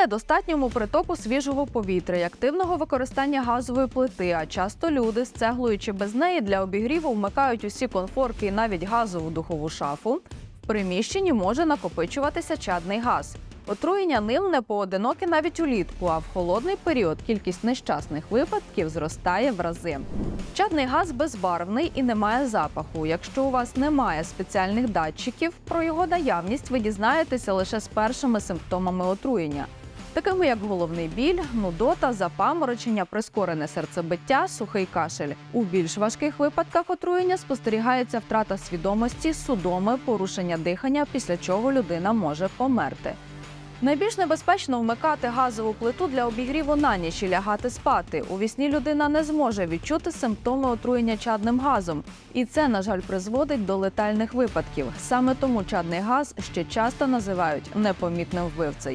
недостатньому притоку свіжого повітря і активного використання газової плити, а часто люди з цеглою чи без неї для обігріву вмикають усі конфорки і навіть газову духову шафу. В приміщенні може накопичуватися чадний газ. Отруєння ним не поодиноке навіть улітку, а в холодний період кількість нещасних випадків зростає в рази. Чадний газ безбарвний і не має запаху. Якщо у вас немає спеціальних датчиків, про його наявність ви дізнаєтеся лише з першими симптомами отруєння, такими як головний біль, нудота, запаморочення, прискорене серцебиття, сухий кашель. У більш важких випадках отруєння спостерігається втрата свідомості, судоми, порушення дихання, після чого людина може померти. Найбільш небезпечно вмикати газову плиту для обігріву на ніч і лягати спати. У вісні людина не зможе відчути симптоми отруєння чадним газом, і це, на жаль, призводить до летальних випадків. Саме тому чадний газ ще часто називають непомітним вбивцею.